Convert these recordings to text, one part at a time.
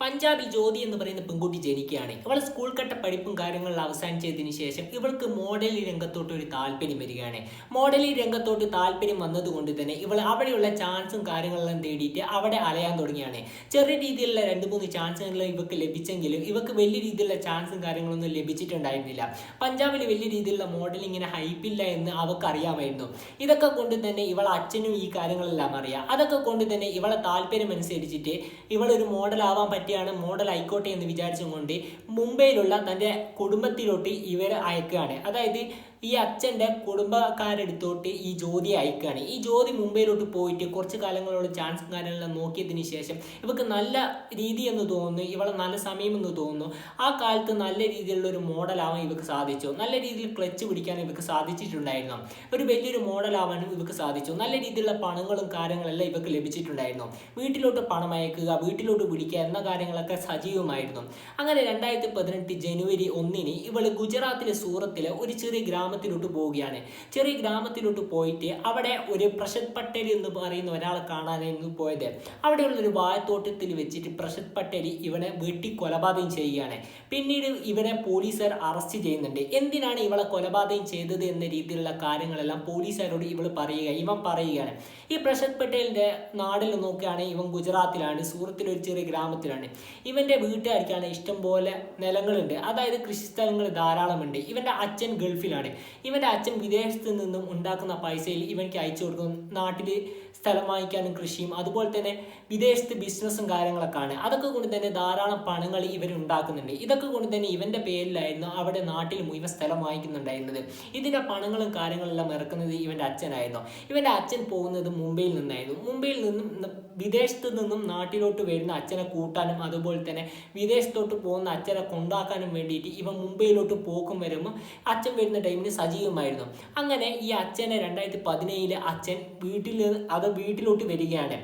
പഞ്ചാബിൽ ജ്യോതി എന്ന് പറയുന്ന പെൺകുട്ടി ജനിക്കുകയാണ്. അവൾ സ്കൂൾ കട്ട പഠിപ്പും കാര്യങ്ങളിൽ അവസാനിച്ചതിന് ശേഷം ഇവൾക്ക് മോഡലിംഗ് രംഗത്തോട്ട് ഒരു താല്പര്യം വരികയാണ്. മോഡലിംഗ് രംഗത്തോട്ട് താല്പര്യം വന്നതുകൊണ്ട് തന്നെ ഇവൾ അവിടെയുള്ള ചാൻസും കാര്യങ്ങളെല്ലാം തേടിയിട്ട് അവിടെ അലയാൻ തുടങ്ങിയാണ്. ചെറിയ രീതിയിലുള്ള രണ്ട് മൂന്ന് ചാൻസുകൾ ഇവക്ക് ലഭിച്ചെങ്കിലും ഇവക്ക് വലിയ രീതിയിലുള്ള ചാൻസും കാര്യങ്ങളൊന്നും ലഭിച്ചിട്ടുണ്ടായിരുന്നില്ല. പഞ്ചാബിൽ വലിയ രീതിയിലുള്ള മോഡലിങ്ങിനെ ഹൈപ്പില്ല എന്ന് അവൾക്ക് അറിയാമായിരുന്നു. ഇതൊക്കെ കൊണ്ട് തന്നെ ഇവൾ അച്ഛനും ഈ കാര്യങ്ങളെല്ലാം അറിയാം. അതൊക്കെ കൊണ്ട് തന്നെ ഇവളെ താല്പര്യം അനുസരിച്ചിട്ട് ഇവളൊരു മോഡലാവാൻ പറ്റിയാണ് മോഡൽ ആയിക്കോട്ടെ എന്ന് വിചാരിച്ചുകൊണ്ട് മുംബൈയിലുള്ള തന്റെ കുടുംബത്തിലോട്ട് ഇവരെ അയക്കുകയാണ്. അതായത് ഈ അച്ഛന്റെ കുടുംബക്കാരെടുത്തോട്ട് ഈ ജ്യോതി അയക്കുകയാണ്. ഈ ജ്യോതി മുംബൈയിലോട്ട് പോയിട്ട് കുറച്ച് കാലങ്ങളോട് ചാൻസ് കാര്യങ്ങളെല്ലാം നോക്കിയതിന് ശേഷം ഇവക്ക് നല്ല രീതി എന്ന് തോന്നുന്നു ഇവളെ നല്ല സമയം എന്ന് തോന്നുന്നു. ആ കാലത്ത് നല്ല രീതിയിലുള്ള ഒരു മോഡലാവാൻ ഇവക്ക് സാധിച്ചു. നല്ല രീതിയിൽ ക്ലച്ച് പിടിക്കാൻ ഇവക്ക് സാധിച്ചിട്ടുണ്ടായിരുന്നു. ഒരു വലിയൊരു മോഡലാവാനും ഇവക്ക് സാധിച്ചു. നല്ല രീതിയിലുള്ള പണങ്ങളും കാര്യങ്ങളെല്ലാം ഇവക്ക് ലഭിച്ചിട്ടുണ്ടായിരുന്നു. വീട്ടിലോട്ട് പണം അയക്കുക വീട്ടിലോട്ട് പിടിക്കുക എന്ന കാര്യങ്ങളൊക്കെ സജീവമായിരുന്നു. അങ്ങനെ രണ്ടായിരത്തി പതിനെട്ട് ജനുവരി ഒന്നിന് ഇവൾ ഗുജറാത്തിലെ സൂറത്തിലെ ഒരു ചെറിയ ഗ്രാമത്തിലോട്ട് പോവുകയാണ്. ചെറിയ ഗ്രാമത്തിലോട്ട് പോയിട്ട് അവിടെ ഒരു പ്രശത് പട്ടേൽ എന്ന് പറയുന്ന ഒരാളെ കാണാനായിരുന്നു പോയത്. അവിടെയുള്ള ഒരു വാഴത്തോട്ടത്തിൽ വെച്ചിട്ട് പ്രശത് പട്ടേൽ ഇവനെ വെട്ടി കൊലപാതകം ചെയ്യുകയാണ്. പിന്നീട് ഇവനെ പോലീസുകാർ അറസ്റ്റ് ചെയ്യുന്നുണ്ട്. എന്തിനാണ് ഇവളെ കൊലപാതകം ചെയ്തത് എന്ന രീതിയിലുള്ള കാര്യങ്ങളെല്ലാം പോലീസുകാരോട് ഇവൾ പറയുക ഇവൻ പറയുകയാണ്. ഈ പ്രശത് പട്ടേലിന്റെ നാടിൽ നോക്കുകയാണെങ്കിൽ ഇവൻ ഗുജറാത്തിലാണ് സൂറത്തിലെ ഒരു ചെറിയ ഗ്രാമത്തിലാണ്. ഇവന്റെ വീട്ടുകാർക്കാണ് ഇഷ്ടംപോലെ നിലങ്ങളുണ്ട്. അതായത് കൃഷി കൃഷിസ്ഥലങ്ങൾ ധാരാളമുണ്ട്. ഇവന്റെ അച്ഛൻ ഗൾഫിലാണ്. ഇവന്റെ അച്ഛൻ വിദേശത്ത് നിന്നും ഉണ്ടാക്കുന്ന പൈസയിൽ ഇവനിക്ക് അയച്ചു കൊടുക്കും നാട്ടിൽ സ്ഥലം വാങ്ങിക്കാനും കൃഷിയും അതുപോലെ തന്നെ വിദേശത്ത് ബിസിനസ്സും കാര്യങ്ങളൊക്കെ ആണ് അതൊക്കെ കൊണ്ട് തന്നെ ധാരാളം പണങ്ങൾ ഇവർ ഉണ്ടാക്കുന്നുണ്ട്. ഇതൊക്കെ കൊണ്ട് തന്നെ ഇവന്റെ പേരിലായിരുന്നു അവിടെ നാട്ടിൽ മുഴുവൻ സ്ഥലം വാങ്ങിക്കുന്നുണ്ടായിരുന്നത്. ഇതിന്റെ പണങ്ങളും കാര്യങ്ങളെല്ലാം ഇറക്കുന്നത് ഇവന്റെ അച്ഛനായിരുന്നു. ഇവന്റെ അച്ഛൻ പോകുന്നത് മുംബൈയിൽ നിന്നായിരുന്നു. മുംബൈയിൽ നിന്നും വിദേശത്ത് നിന്നും നാട്ടിലോട്ട് വരുന്ന അച്ഛനെ കൂട്ടാനും അതുപോലെ തന്നെ വിദേശത്തോട്ട് പോകുന്ന അച്ഛനെ കൊണ്ടാക്കാനും വേണ്ടിയിട്ട് ഇവൻ മുംബൈയിലോട്ട് പോക്കും വരുമ്പോൾ അച്ഛൻ വരുന്ന ടൈമിന് സജീവമായിരുന്നു. അങ്ങനെ ഈ അച്ഛനെ രണ്ടായിരത്തി പതിനേഴിൽ അച്ഛൻ വീട്ടിൽ അത് വീട്ടിലോട്ട് വരികയാണ്.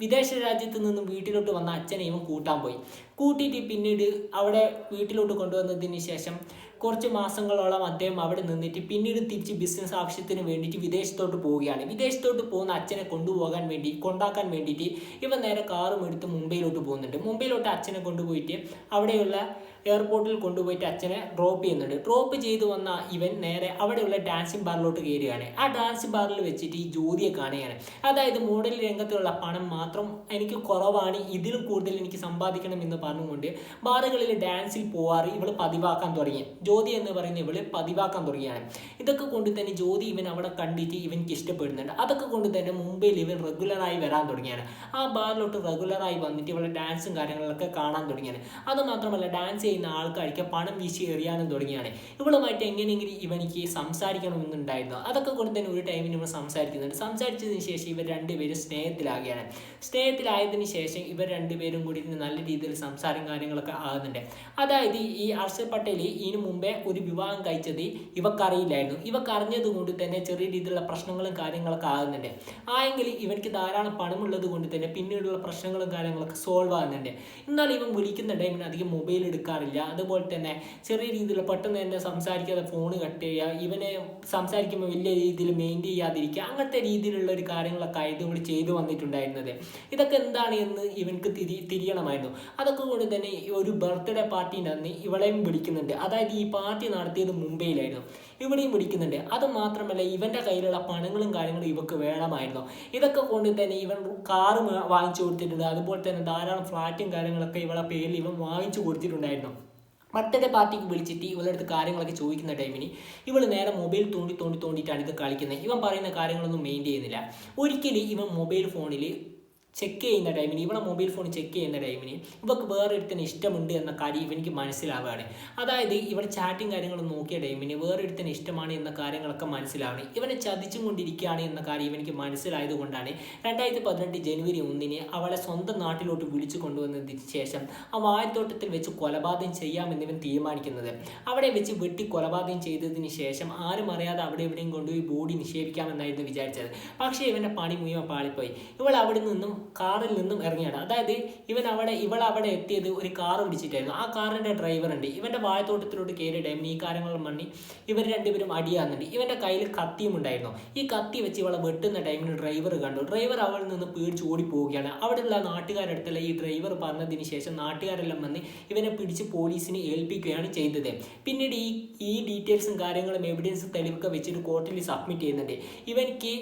വിദേശ രാജ്യത്ത് നിന്നും വീട്ടിലോട്ട് വന്ന അച്ഛനെ ഇവൻ കൂട്ടാൻ പോയി. കൂട്ടിയിട്ട് പിന്നീട് അവിടെ വീട്ടിലോട്ട് കൊണ്ടുവന്നതിന് ശേഷം കുറച്ച് മാസങ്ങളോളം അദ്ദേഹം അവിടെ നിന്നിട്ട് പിന്നീട് തിരിച്ച് ബിസിനസ് ആവശ്യത്തിന് വേണ്ടിയിട്ട് വിദേശത്തോട്ട് പോവുകയാണ്. വിദേശത്തോട്ട് പോകുന്ന അച്ഛനെ കൊണ്ടുപോകാൻ വേണ്ടി കൊണ്ടാക്കാൻ വേണ്ടിയിട്ട് ഇവ നേരെ കാറും എടുത്ത് മുംബൈയിലോട്ട് പോകുന്നുണ്ട്. മുംബൈയിലോട്ട് അച്ഛനെ കൊണ്ടുപോയിട്ട് അവിടെയുള്ള എയർപോർട്ടിൽ കൊണ്ടുപോയിട്ട് അച്ഛനെ ഡ്രോപ്പ് ചെയ്യുന്നുണ്ട്. ഡ്രോപ്പ് ചെയ്ത് വന്ന ഇവൻ നേരെ അവിടെയുള്ള ഡാൻസിങ് ബാറിലോട്ട് കയറുകയാണ് ആ ഡാൻസിങ് ബാറിൽ വെച്ചിട്ട് ഈ ജ്യോതിയെ കാണുകയാണ്. അതായത് മോഡൽ രംഗത്തുള്ള പണം മാത്രം എനിക്ക് കുറവാണ് ഇതിലും കൂടുതൽ എനിക്ക് സമ്പാദിക്കണം എന്ന് പറഞ്ഞുകൊണ്ട് ബാറുകളിൽ ഡാൻസിൽ പോവാറ് ഇവൾ പതിവാക്കാൻ തുടങ്ങി. ജ്യോതി എന്ന് പറയുന്ന ഇവൾ പതിവാക്കാൻ തുടങ്ങിയാണ്. ഇതൊക്കെ കൊണ്ട് തന്നെ ജ്യോതി ഇവൻ അവിടെ കണ്ടിട്ട് ഇവനിക്ക് ഇഷ്ടപ്പെടുന്നുണ്ട്. അതൊക്കെ കൊണ്ട് തന്നെ മുംബൈയിൽ ഇവൻ റെഗുലറായി വരാൻ തുടങ്ങിയാണ്. ആ ബാറിലോട്ട് റെഗുലറായി വന്നിട്ട് ഇവളെ ഡാൻസും കാര്യങ്ങളൊക്കെ കാണാൻ തുടങ്ങിയാണ്. അത് മാത്രമല്ല ഡാൻസ് ചെയ്യുന്ന ആൾക്കാർക്ക് പണം വീശി എറിയാനും തുടങ്ങിയാണ്. ഇവളുമായിട്ട് എങ്ങനെയെങ്കിലും ഇവനിക്ക് സംസാരിക്കണമെന്നുണ്ടായിരുന്നു. അതൊക്കെ കൊണ്ട് തന്നെ ഒരു ടൈമിന് ഇവർ സംസാരിക്കുന്നുണ്ട്. സംസാരിച്ചതിന് ശേഷം ഇവർ രണ്ടുപേരും സ്നേഹത്തിലാകുകയാണ്. സ്നേഹത്തിലായതിന് ശേഷം ഇവർ രണ്ടുപേരും കൂടി നല്ല രീതിയിൽ സംസാരം കാര്യങ്ങളൊക്കെ ആകുന്നുണ്ട്. അതായത് ഈ ഹർഷദ് പട്ടേൽ ഇതിനു മുമ്പേ ഒരു വിവാഹം കഴിച്ചത് ഇവക്കറിയില്ലായിരുന്നു. ഇവക്ക് അറിഞ്ഞത് കൊണ്ട് തന്നെ ചെറിയ രീതിയിലുള്ള പ്രശ്നങ്ങളും കാര്യങ്ങളൊക്കെ ആകുന്നുണ്ട്. ആയെങ്കിൽ ഇവർക്ക് ധാരാളം പണമുള്ളത് കൊണ്ട് തന്നെ പിന്നീടുള്ള പ്രശ്നങ്ങളും കാര്യങ്ങളൊക്കെ സോൾവ് ആകുന്നുണ്ട്. എന്നാൽ ഇവൻ വിളിക്കുന്ന ടൈമിന് അധികം മൊബൈൽ എടുക്കാറില്ല. അതുപോലെ തന്നെ ചെറിയ രീതിയിൽ പെട്ടെന്ന് തന്നെ സംസാരിക്കാതെ ഫോൺ കട്ട് ചെയ്യുക ഇവനെ സംസാരിക്കുമ്പോൾ വലിയ രീതിയിൽ മെയിന്റെയിൻ ചെയ്യാതിരിക്കുക അങ്ങനത്തെ രീതിയിലുള്ള ഒരു കാര്യങ്ങളൊക്കെ ഇവിടെ ചെയ്തു വന്നിട്ടുണ്ടായിരുന്നത്. ഇതൊക്കെ എന്താണ് എന്ന് ഇവൻക്ക് തിരി തിരിയണമായിരുന്നു. അതൊക്കെ കൊണ്ട് തന്നെ ഒരു ബർത്ത്ഡേ പാർട്ടിനന്ന് ഇവളെയും വിളിക്കുന്നുണ്ട്. അതായത് ഈ പാർട്ടി നടത്തിയത് മുംബൈയിലായിരുന്നു. ഇവിടെയും വിളിക്കുന്നുണ്ട് അത് മാത്രമല്ല ഇവന്റെ കയ്യിലുള്ള പണങ്ങളും കാര്യങ്ങളും ഇവക്ക് വേണമായിരുന്നു. ഇതൊക്കെ കൊണ്ട് തന്നെ ഇവൻ കാറ് വാങ്ങിച്ചു കൊടുത്തിട്ടുണ്ട്. അതുപോലെ തന്നെ ധാരാളം ഫ്ലാറ്റും കാര്യങ്ങളൊക്കെ ഇവളെ പേരിൽ ഇവൻ വാങ്ങിച്ചു കൊടുത്തിട്ടുണ്ടായിരുന്നു. മറ്റേ പാർട്ടിക്ക് വിളിച്ചിട്ട് ഇവളുടെ അടുത്ത് കാര്യങ്ങളൊക്കെ ചോദിക്കുന്ന ടൈമിന് ഇവൾ നേരെ മൊബൈൽ തോണ്ടി തോണ്ടി തോണ്ടിയിട്ടാണ് ഇത് കളിക്കുന്നത്. ഇവൻ പറയുന്ന കാര്യങ്ങളൊന്നും മെയിൻ ചെയ്യുന്നില്ല. ഒരിക്കലും ഇവൻ മൊബൈൽ ഫോണിൽ ചെക്ക് ചെയ്യുന്ന ടൈമിന് ഇവളെ മൊബൈൽ ഫോൺ ചെക്ക് ചെയ്യുന്ന ടൈമിന് ഇവക്ക് വേറെ ഒരുത്തിന് ഇഷ്ടമുണ്ട് എന്ന കാര്യം ഇവനിക്ക് മനസ്സിലാവുകയാണ് അതായത് ഇവൾ ചാറ്റും കാര്യങ്ങളും നോക്കിയ ടൈമിന് വേറെ ഒരുത്തിന് ഇഷ്ടമാണ് എന്ന കാര്യങ്ങളൊക്കെ മനസ്സിലാവണം ഇവനെ ചതിച്ചും കൊണ്ടിരിക്കുകയാണ് എന്ന കാര്യം ഇവനിക്ക് മനസ്സിലായത് കൊണ്ടാണ് രണ്ടായിരത്തി പതിനെട്ട് ജനുവരി ഒന്നിന് അവളെ സ്വന്തം നാട്ടിലോട്ട് വിളിച്ചു കൊണ്ടുവന്നതിന് ശേഷം ആ വായത്തോട്ടത്തിൽ വെച്ച് കൊലപാതകം ചെയ്യാമെന്ന് ഇവൻ തീരുമാനിക്കുന്നത്. അവിടെ വെച്ച് വെട്ടി കൊലപാതകം ചെയ്തതിന് ശേഷം ആരും അറിയാതെ അവിടെ എവിടെയും കൊണ്ടുപോയി ബോഡി നിക്ഷേപിക്കാമെന്നായിരുന്നു വിചാരിച്ചത്. പക്ഷേ ഇവന്റെ പണി മുഴുവൻ പാളിപ്പോയി. ഇവൾ അവിടെ നിന്നും കാറിൽ നിന്നും ഇറങ്ങിയാണ് അതായത് ഇവൻ അവിടെ ഇവൾ അവിടെ എത്തിയത് ഒരു കാർ പിടിച്ചിട്ടായിരുന്നു. ആ കാറിന്റെ ഡ്രൈവർ ഉണ്ട്. ഇവന്റെ വായത്തോട്ടത്തിലോട്ട് കയറി ടൈമിന് ഈ കാര്യങ്ങൾ മണ്ണി ഇവർ രണ്ടുപേരും അടിയാകുന്നുണ്ട് ഇവന്റെ കയ്യിൽ കത്തിയും ഉണ്ടായിരുന്നു. ഈ കത്തി വെച്ച് ഇവളെ വെട്ടുന്ന ടൈമിൽ ഡ്രൈവർ കണ്ടു. ഡ്രൈവർ അവളിൽ നിന്ന് പേടിച്ച് ഓടി പോവുകയാണ് അവിടെയുള്ള നാട്ടുകാരടുത്തുള്ള ഈ ഡ്രൈവർ പറഞ്ഞതിന് ശേഷം നാട്ടുകാരെല്ലാം വന്ന് ഇവനെ പിടിച്ച് പോലീസിനെ ഏൽപ്പിക്കുകയാണ് ചെയ്തത്. പിന്നീട് ഈ ഈ ഡീറ്റെയിൽസും കാര്യങ്ങളും എവിഡൻസും തെളിവൊക്കെ വെച്ചിട്ട് കോർട്ടിൽ സബ്മിറ്റ് ചെയ്യുന്നുണ്ട്. ഇവനിക്ക്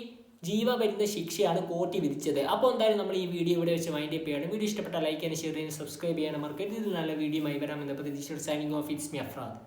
ജീവ വരുന്ന ശിക്ഷയാണ് കോട്ടി വിധിച്ചത്. അപ്പോൾ എന്തായാലും നമ്മൾ ഈ വീഡിയോ ഇവിടെ വെച്ച് മൈൻഡ് അപ്പ് ചെയ്യണം. വീഡിയോ ഇഷ്ടപ്പെട്ട ലൈക്ക് ചെയ്യാൻ ഷെയർ ചെയ്യാൻ സബ്സ്ക്രൈബ് ചെയ്യാൻ മറക്കരുത്. ഇത് നല്ല വീഡിയോ ആയി വരാമെന്ന പ്രതീക്ഷ signing off it's me Afrad